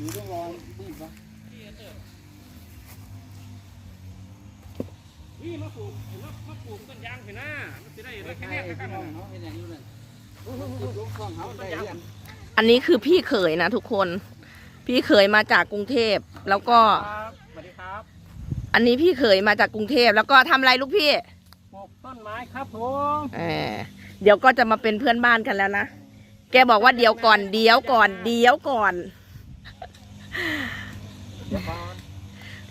หนูต้องรอรีบปะนี่มาปลูกเห็นว่ามาปลูกต้นยางเห็นหน้ามันจะได้ไปได้แค่แค่แรแรกกกักันนน้องเขาเป็นอย่างนี้เลยลูกฟองเขาได้เรียนอันนี้คือพี่เขยนะทุกคน พี่เขยมาจากกรุงเทพแล้วก็ครับสวัสดีครับอันนี้พี่เขยมาจากกรุงเทพแล้วก็ทำอะไรลูกพี่ปลูกต้นไม้ครับผมเออเดี๋ยวก็จะมาเป็นเพื่อนบ้านกันแล้วนะ แกบอกว่าเดี๋ยวก่อนเดี๋ยวก่อนเดี๋ยวก่อน เดี๋ยวก่อน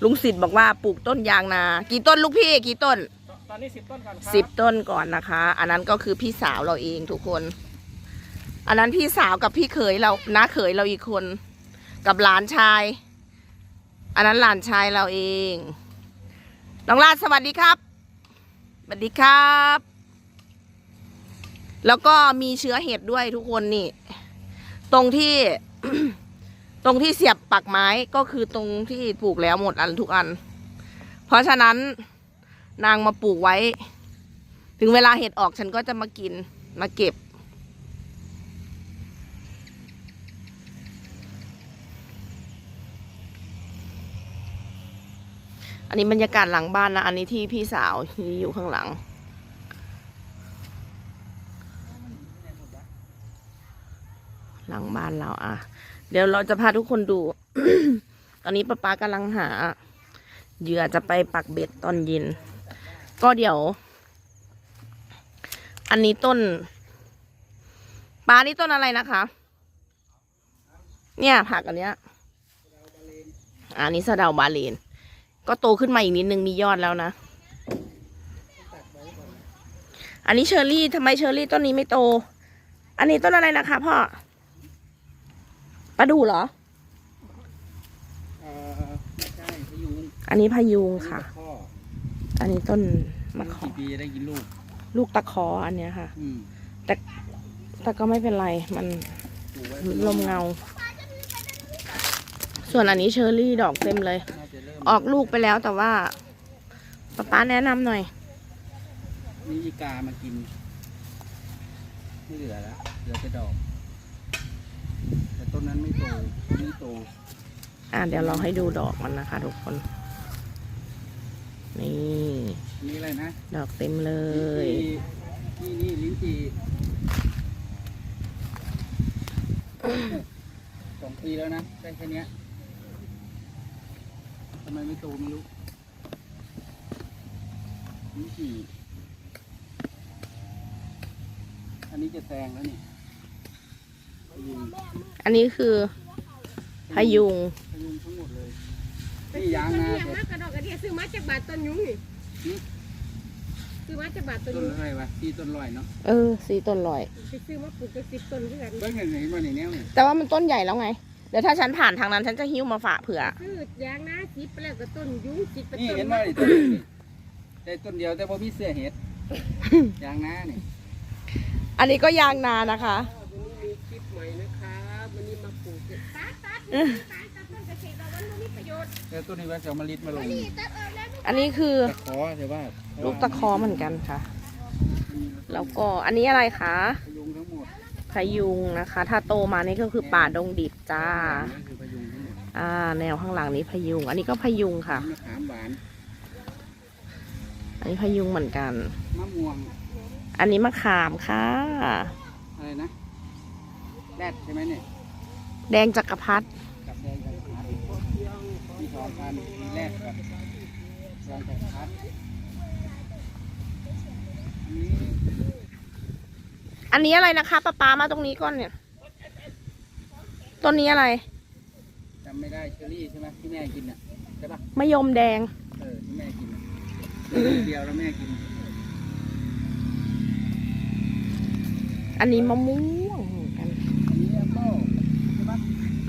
ลุงสิทธิ์บอกว่าปลูกต้นยางนา กี่ต้นลูกพี่กี่ต้น ตอนนี้สิบต้นก่อนครับสิบต้นก่อนนะคะ อันนั้นก็คือพี่สาวเราเองทุกคน อันนั้นพี่สาวกับพี่เขยเราน้าเขยเราอีกคน กับหลานชาย อันนั้นหลานชายเราเอง น้องลาดสวัสดีครับ สวัสดีครับ แล้วก็มีเชื้อเห็ดด้วยทุกคนนี่ ตรงที่ต รงที่เสียบปักไม้ก็คือตรงที่ปลูกแล้วหมดอันทุกอัน เพราะฉะนั้นนางมาปลูกไว้ ถึงเวลาเห็ดออกฉันก็จะมากินมาเก็บ อันนี้บรรยากาศหลังบ้านนะ อันนี้ที่พี่สาวที่อยู่ข้างหลังหลังบ้านเราอะ เดี๋ยวเราจะพาทุกคนดู ตอนนี้ป้าป๊ากำลังหา เหยื่อจะไปปักเบ็ดตอนเย็น ก็เดี๋ยว อันนี้ต้นปลานี่ต้นอะไรนะคะ เนี่ยผักอันเนี้ยอะอันนี้สะเดาบาเลน ก็โตขึ้นมาอีกนิดนึงมียอดแล้วนะ อันนี้เชอร์รี่ทำไมเชอร์รี่ต้นนี้ไม่โต อันนี้ต้นอะไรนะคะพ่อ ปลาดูเหรอ เอ่อไม่ใช่พยุงอันนี้พายุงค่ะ พ่ออันนี้ต้นมะขอกี่ปีได้กินลูก ลูกตะขออันเนี้ยค่ะ อืมแต่ก็ไม่เป็นไรมันปลูกไว้ลมเงา ส่วนอันนี้เชอร์รี่ดอกเต็มเลย น่าจะเริ่มออกลูกไปแล้วแต่ว่าป๊าป๊าแนะนำหน่อยมีอีกามากิน ไม่เหลือแล้ว เหลือแต่ดอกแต่ต้นนั้นไม่โตต้นนี้โตอะเดี๋ยวเราให้ดูดอกมันนะคะ ทุกคน นี่ นี่อะไรนะดอกเต็มเลย นี่นี่ลิ้นจี่สองปีแล้วนะได้แค่เนี้ยทำไมไม่โตไม่รู้ลิ้นจี่อันนี้จะแซงแล้วนี่พยุง อันนี้คือพายุงพยุงทั้งหมดเลยนี่ยางนาเยแต่มากกระดอกกระเดียซื้อมาจากบาทต้นยุงนี่หือซื้อมาจากบาทต้นต้นยุงอะไรวะที่ต้นลอยเนาะเออสีต้นลอยไปซื้อมาปลูกกันสิบต้นเพื่อนเบิ้งเห็นไหนมาในแนวนี่แต่ว่ามันต้นใหญ่แล้วไงเดี๋ยวถ้าฉันผ่านทางนั้นฉันจะหิ้วมาฝากเผื่อซื้อยางนาสิบไปแล้วก็ต้นยุงสิบไปนี่ต้นเห็นไหมนี่ต้นนี้นี่แต่ต้นเดียวแต่พอมีเสื้อเห็ดยางนาเนี่ยอันนี้ก็ยางนานะคะ วันนี้มีคลิปใหม่นะครับวันนี้มาปลูกกัน ต้นเกษตรเราวันนี้มีประโยชน์แต่ต้นนี้ว่าจะเอามาลิดมาลงอันนี้คือตะขอแต่ว่าลูกตะคอเหมือนกันค่ะ แล้วก็อันนี้อะไรคะพยุงทั้งหมดพยุงนะคะ ถ้าโตมานี่ก็คือป่าดงดิบจ้า อ่า แนวข้างหลังนี้พยุง อันนี้ก็พยุงค่ะ อันนี้พยุงเหมือนกันมะม่วงอันนี้มะขามค่ะ อะไรนะแรดใช่ไหมเนี่ย แดงจักรพรรดิกับแดงจักรพรรดิมีสองพันมีแรดกับแดงจักรพรรดินี่อันนี้อะไรนะคะป้าป๊ามาตรงนี้ก่อนเนี่ยต้นนี้อะไรจำไม่ได้เชอรี่ใช่ไหมที่แม่กินอะใช่ปะมะยมแดงเออที่แม่กินน่ะลูกเดียวแล้วแม่กิน อันนี้มะม่วงเหมือนกัน อันนี้แอปเปิ้ลใช่ปะ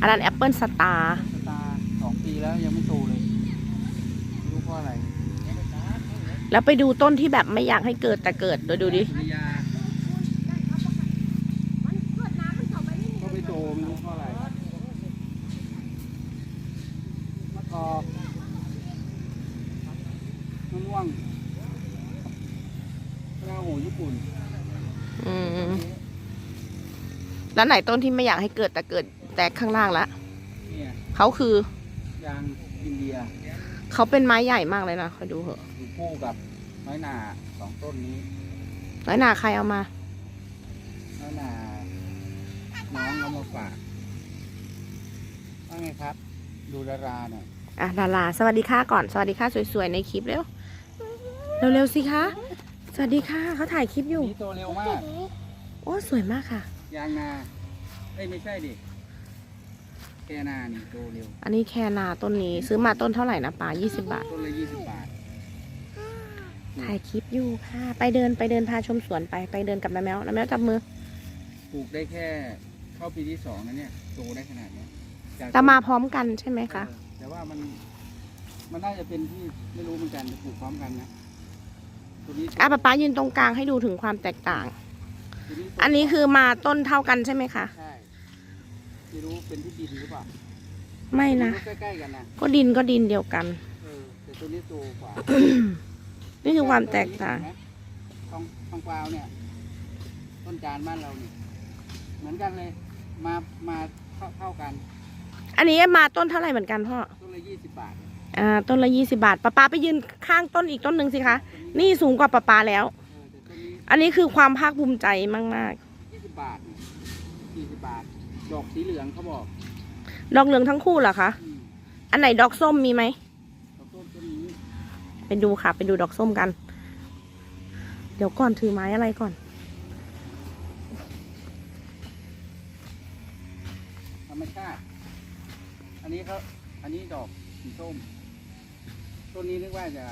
อันนั้นแอปเปิลสตาร์สตาร์สองปีแล้วยังไม่โตเลยไม่รู้เพราะอะไรแล้วไปดูต้นที่แบบไม่อยากให้เกิดแต่เกิดดูดูดิสุริยามันเกิดน้ำมันเข้าไปนี่ก็ไม่โตไม่รู้เพราะอะไรมะกอกมะม่วงมะนาวโหญี่ปุ่นอืมแล้วไหนต้นที่ไม่อยากให้เกิดแต่เกิด แต่ข้างล่างละนี่เนี่ยเขาคือยางอินเดียเขาเป็นไม้ใหญ่มากเลยนะคอยดูเหอะอยู่คู่กับน้อยหนาสองต้นนี้น้อยหนาใครเอามาน้อยหนาน้องเอามาฝากว่าไงครับ ดูดาราหน่อยอะดาราสวัสดีค่ะก่อน สวัสดีค่ะสวยๆในคลิปเร็วเร็วๆสิคะสวัสดีค่ะเขาถ่ายคลิปอยู่นี่โตเร็วมาก โอ้สวยมากค่ะ ยางนาเอ้ยไม่ใช่ดิ แกนานี่โตเร็ว อันนี้แคนาต้นนี้ซื้อมาต้นเท่าไหร่นะป้า20 บาท ต้นละยี่สิบบาท ถ่ายคลิปอยู่ค่ะ ไปเดินไปเดินพาชมสวนไปไปเดินกับน้าแมวน้าแมวจับมือ ปลูกได้แค่เข้าปีที่สองนะเนี่ยโตได้ขนาดเนี้ยจากแต่มาพร้อมกันใช่ไหมคะ เออแต่ว่ามัน มันน่าจะเป็นที่ไม่รู้เหมือนกันปลูกพร้อมกันนะตัวนี้อะป้าป้ายืนตรงกลางให้ดูถึงความแตกต่าง ตัวนี้อันนี้คือมาต้นเท่ากันใช่ไหมคะ ใช่ ไม่รู้เป็นที่ดินหรือเปล่าไม่นะ ใกล้ๆกันนะก็ดินก็ดินเดียวกัน เออแต่ตัวนี้โตกว่านี่คือความแตกต่างเห็นไหมทองทองกวาวเนี่ย ต้นจานบ้านเราเนี่ยเหมือนกันเลย มามาเข้าเข้ากัน อันนี้มาต้นเท่าไหร่เหมือนกันพ่อต้นละยี่สิบบาทอ่าต้นละยี่สิบาทป้าป้าไปยืนข้างต้นอีกต้นหนึ่งสิคะ นี่สูงกว่าป้าป้าแล้วเออแต่ต้นนี้อันนี้คือความภาคภูมิใจมากยี่สิบบาทยี่สิบบาท ดอกสีเหลืองเขาบอกๆดอกเหลืองทั้งคู่เหรอคะ อืมอันไหนดอกส้มมีไหม ดอกต้นต้นนี้ไปดูค่ะ ไปดูดอกส้มกัน เดี๋ยวก่อนถือไม้อะไรก่อน ธรรมชาติ อันนี้เขาอันนี้ดอกสีส้ม ต้นนี้นึกว่าจะ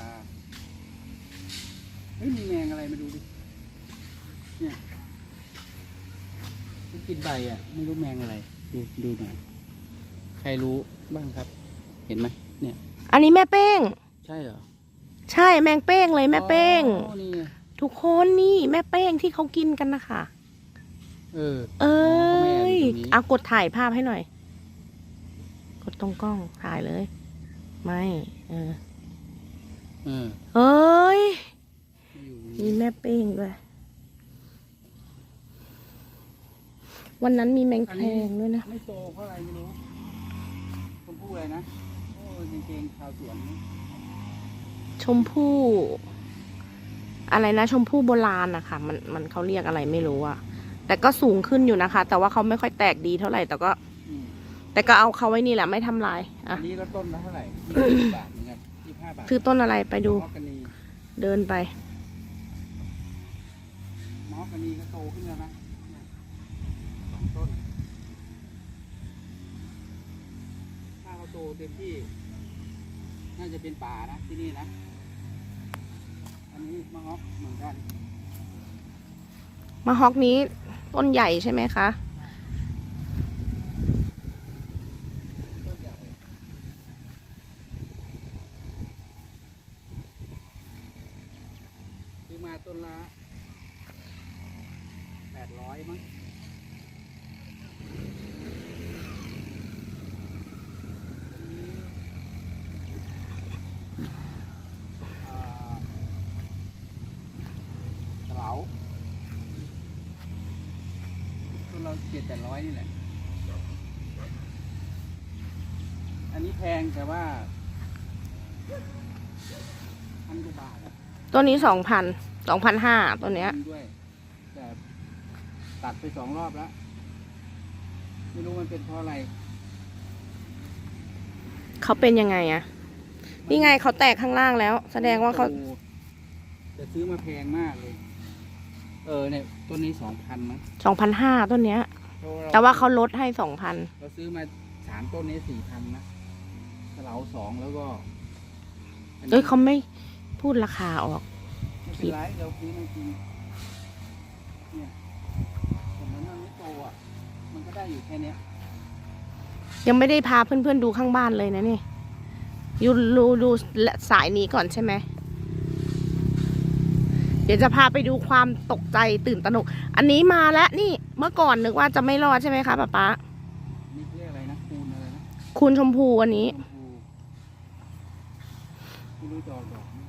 เฮ้ยมีแมงอะไรมาดูดิ เนี่ยมัน กินใบอะ ไม่รู้แมงอะไร ดูดูหน่อย ใครรู้บ้างครับ เห็นไหมเนี่ย อันนี้แม่เป้ง ใช่เหรอใช่แมงเป้งเลยแม่เป้ง อ๋อนี่ไงทุกคนนี่แม่เป้งที่เขากินกันนะคะ เออ เอ้ยอ๋อก็แม่อยู่ตรงนี้ เอากดถ่ายภาพให้หน่อย กดตรงกล้องถ่ายเลย ไม่ เออ เออเอ้ยอยู่มีแม่เป้งด้วย วันนั้นมีแมงแคงด้วยนะ ไม่โตเพราะอะไรไม่รู้ชมพู่อะไรนะ โอ้ยเก่งๆชาวสวนนี่ชมพู่ อะไรนะ ชมพู่โบราณนะคะมันมันเขาเรียกอะไรไม่รู้อะแต่ก็สูงขึ้นอยู่นะคะ แต่ว่าเขาไม่ค่อยแตกดีเท่าไหร่แต่ก็ อืมแต่ก็เอาเขาไว้นี่แหละไม่ทำลายอัอะนนี้ก็ต้นละเท่าไหร่ยี่สิบบาทเหมือนกันยี่สิบห้าบาทคือต้นอะไรไปดู มอกันีเดินไป มอกันีก็โตขึ้นแล้วนะเนี่ยสองต้น เต็มที่ น่าจะเป็นป่านะที่นี่นะ อันนี้มะฮอกเหมือนกันมะฮอกนี้ต้นใหญ่ใช่ไหมคะ ต้นใหญ่ซื้อมาต้นละแปดร้อยมั้งอ่าเสาต้น เราเจ็ดแปดร้อยนี่แหละ อันนี้แพงแต่ว่าพันกว่าบาทอะต้นนี้สองพันสองพันห้าต้นเนี้ยจริงด้วย แต่ตัดไปสองรอบแล้ว ไม่รู้มันเป็นเพราะอะไร เขาเป็นยังไงอะนี่ไงเขาแตกข้างล่างแล้ว แสดงว่าเขาโตแต่ซื้อมาแพงมากเลย เออเนี่ยต้นนี้สองพันมั้งสองพันห้าต้นเนี้ยเพระ แต่ว่าเขาลดให้สองพันเราซื้อมาสามต้นนี้สี่พันนะกระเหลาสองแล้วก็อันนี้เอ้ยเขาไม่พูดราคาออกไม่เป็นไรเราซื้อมากินเนี่ยแต่มันมันไม่โตอะ มันก็ได้อยู่แค่เนี้ยยังไม่ได้พาเพื่อนๆดูข้างบ้านเลยนะนี่ยูดูดูสายนี้ก่อนใช่ไหม เดี๋ยวจะพาไปดูความตกใจตื่นตระหนก อันนี้มาแล้วนี่ เมื่อก่อนนึกว่าจะไม่รอดใช่ไหมคะป๊าป๊านี่เรียกอะไรนะคูณอะไรนะคุณชมพูอันนี้ ชมพูไม่รู้จะออกดอกไหม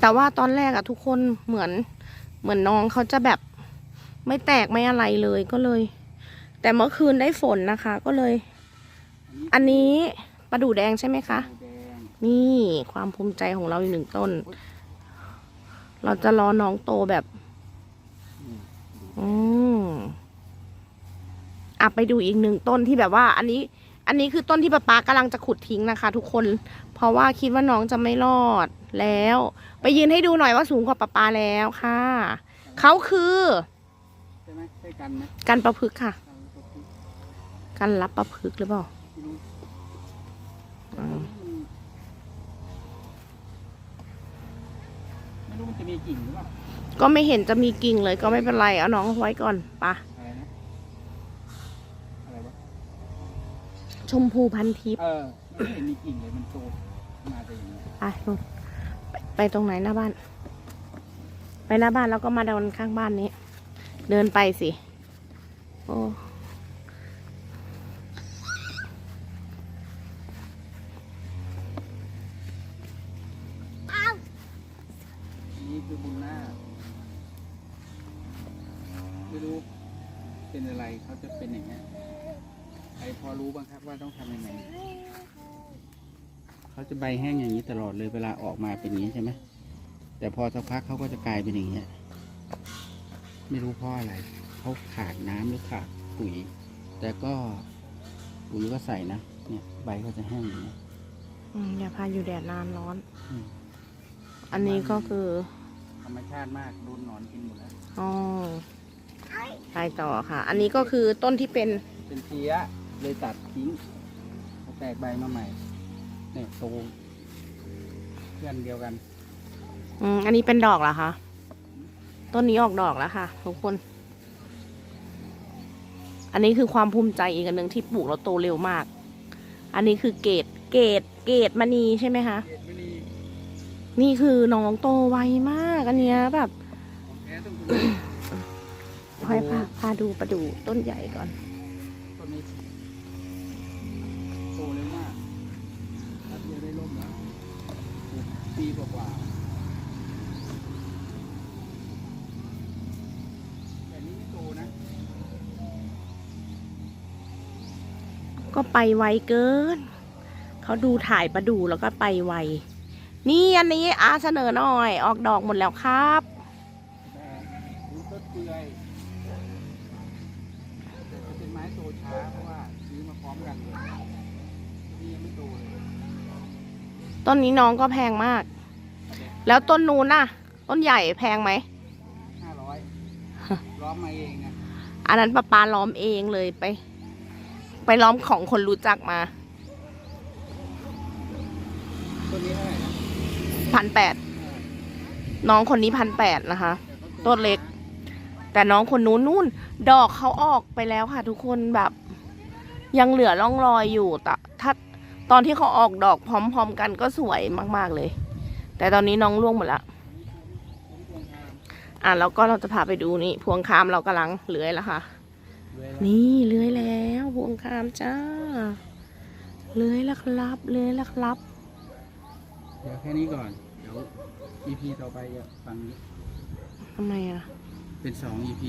แต่ว่าตอนแรกอะทุกคนเหมือน เหมือนน้องเขาจะแบบไม่แตกไม่อะไรเลยก็เลย แต่เมื่อคืนได้ฝนนะคะ ก็เลย อันนี้ปลาดูแดงใช่ไหมคะ แดงนี่ความภูมิใจของเราอีกหนึ่งต้น เราจะรอน้องโตแบบนี่ อืมอะไปดูอีกหนึ่งต้นที่แบบว่า อันนี้ อันนี้คือต้นที่ป้าป๊ากำลังจะขุดทิ้งนะคะ ทุกคน เพราะว่าคิดว่าน้องจะไม่รอดแล้ว ไปยืนให้ดูหน่อยว่าสูงกว่าป้าป๊าแล้วค่ะเขาคือใช่ไหมใช่กันไหมกันประพฤกษ์ค่ะ กันรับประพฤกษ์หรือเปล่าไม่รู้แต่อืมไม่รู้มันจะมีกิ่งหรือเปล่า ก็ไม่เห็นจะมีกิ่งเลยก็ไม่เป็นไร เอาน้องไว้ก่อนปะอะไรนะอะไรวะชมพูพันทิพย์เออไม่เห็นมีกิ่งเลยมันโตมาแต่อย่างเงี้ยไปนู่นไปไปตรงไหนหน้าบ้าน ไปหน้าบ้านแล้วก็มาเดินข้างบ้านนี้ เดินไปสิ โอ้ ไม่รู้เป็นอะไรเขาจะเป็นอย่างเงี้ยใครพอรู้บ้างครับว่าต้องทำยังไงเขาจะใบแห้งอย่างนี้ตลอดเลยเวลาออกมาเป็นอย่างนี้ใช่ไหมแต่พอสักพักเขาก็จะกลายเป็นอย่างเงี้ยไม่รู้เพราะอะไรเขาขาดน้ำหรือขาดปุ๋ย แต่ก็ปุ๋ยก็ใส่นะเนี่ยใบก็จะแห้งอย่างเงี้ยอืมอย่าพาอยู่แดดนานร้อนอืมอันนี้ก็คือ ธรรมชาติมากโดนหนอนกินหมดแล้วอ๋อ ไปต่อค่ะ อันนี้ก็คือต้นที่เป็นเป็นเพี้ยเลยตัดทิ้งแล้วแตกใบมาใหม่เนี่ยโตเพื่อนเดียวกัน อืมอันนี้เป็นดอกเหรอคะ ต้นนี้ออกดอกแล้วค่ะทุกคน อันนี้คือความภูมิใจอีกอันหนึ่งที่ปลูกแล้วโตเร็วมาก อันนี้คือเกตเกตเกตมณีใช่ไหมคะเกตไม่ดีนี่คือน้องโตไวมากอันเนี้ยแบบ ค่อยพาพาดูประดูต้นใหญ่ก่อน ต้นนี้โตเร็วมากแป๊บเดียวได้ร่มแล้วปีกว่าแต่นี้ไม่โตนะ ก็ไปไวเกิน เขาดูถ่ายประดูแล้วก็ไปไว นี่อันนี้อาเสนอหน่อย ออกดอกหมดแล้วครับ ต้นนี้น้องก็แพงมาก แล้วต้นนู้นน่ะ ต้นใหญ่แพงไหมห้าร้อยล้อมมาเองอะอันนั้นป้าปาล้อมเองเลยไป ไปล้อมของคนรู้จักมาต้นนี้เท่าไหร่นะพันแปดน้องคนนี้พันแปดนะคะ ต้นเล็ก แต่น้องคนนู้นนู่น ดอกเขาออกไปแล้วค่ะ ทุกคนแบบ ยังเหลือร่องรอยอยู่แต่ถ้า ตอนที่เขาออกดอกพร้อม ๆ กันก็สวยมาก ๆเลย แต่ตอนนี้น้องร่วงหมดละอะแล้วก็เราจะพาไปดูนี่ พวงคามเรากำลังเลื้อยแล้วค่ะ นี่เลื้อยแล้วพวงคามจ้าเลื้อยแล้วครับเลื้อยแล้วครับ เดี๋ยวแค่นี้ก่อน เดี๋ยว EP ต่อไปจะฟังนี้ทำไมอะ เป็นสอง EP